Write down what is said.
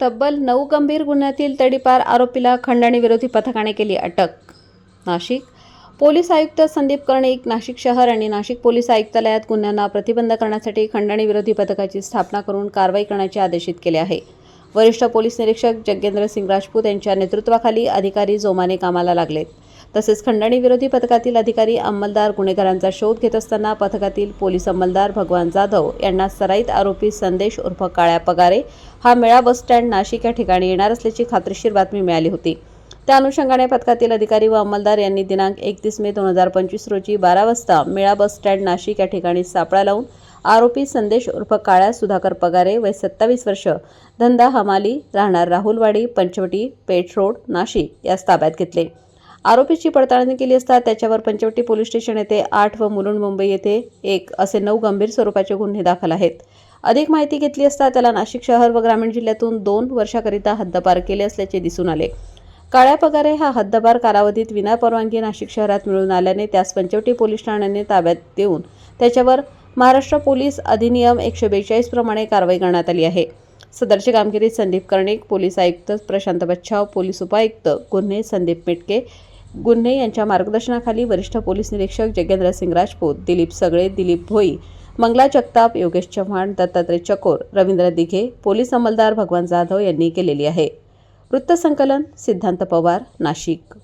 तब्बल नऊ गंभीर गुन्ह्यातील तडीपार आरोपीला खंडणी विरोधी पथकाने केली अटक. नाशिक पोलीस आयुक्त संदीप कर्णिक नाशिक शहर आणि नाशिक पोलीस आयुक्तालयात गुन्ह्यांना प्रतिबंध करण्यासाठी खंडणी विरोधी पथकाची स्थापना करून कारवाई करण्याचे आदेशित केले आहे. वरिष्ठ पोलीस निरीक्षक जगेंद्र सिंग राजपूत यांच्या नेतृत्वाखाली अधिकारी जोमाने कामाला लागलेत. तसेच खंडणी विरोधी पथकातील अधिकारी अंमलदार गुन्हेगारांचा शोध घेत असताना पथकातील पोलीस अंमलदार भगवान जाधव यांना सराईत आरोपी संदेश उर्फ काळ्या पगारे हा मेळा बसस्टँड नाशिक या ठिकाणी येणार असल्याची खात्रीशीर बातमी मिळाली होती. त्या अनुषंगाने पथकातील अधिकारी व अंमलदार यांनी दिनांक एकतीस मे दोन हजार पंचवीस रोजी बारा वाजता मेळा बसस्टँड नाशिक या ठिकाणी सापळा लावून आरोपी संदेश उर्फ काळ्या सुधाकर पगारे वय सत्तावीस वर्ष धंदा हमाली राहणार राहुलवाडी पंचवटी पेठ रोड नाशिक यास ताब्यात घेतले. आरोपीची पडताळणी केली असता त्याच्यावर पंचवटी पोलीस स्टेशन येथे आठ व मुलुंड मुंबई येथे एक असे नऊ गंभीर स्वरूपाचे गुन्हे दाखल आहेत. अधिक माहिती घेतली असता त्याला नाशिक शहर व ग्रामीण जिल्ह्यातून दोन वर्षाकरिता हद्दपार केले असल्याचे दिसून आले. काळ्या पगारे हा हद्दपार कालावधीत विनापरवानगी नाशिक शहरात मिळून आल्याने त्यास पंचवटी पोलीस ठाण्याने ताब्यात देऊन त्याच्यावर महाराष्ट्र पोलीस अधिनियम एकशे बेचाळीस प्रमाणे कारवाई करण्यात आली आहे. सदरची कामगिरी संदीप कर्णिक पोलीस आयुक्त प्रशांत बच्छाव पोलीस उपायुक्त गुन्हे संदीप मिटके गुन्हे यांच्या मार्गदर्शनाखाली वरिष्ठ पोलीस निरीक्षक जगेंद्र सिंग राजपूत दिलीप सगळे दिलीप भोई मंगला जगताप योगेश चव्हाण दत्तात्रय चकोर रवींद्र दिघे पोलीस अंमलदार भगवान जाधव यांनी केलेली आहे. वृत्तसंकलन सिद्धांत पवार नाशिक.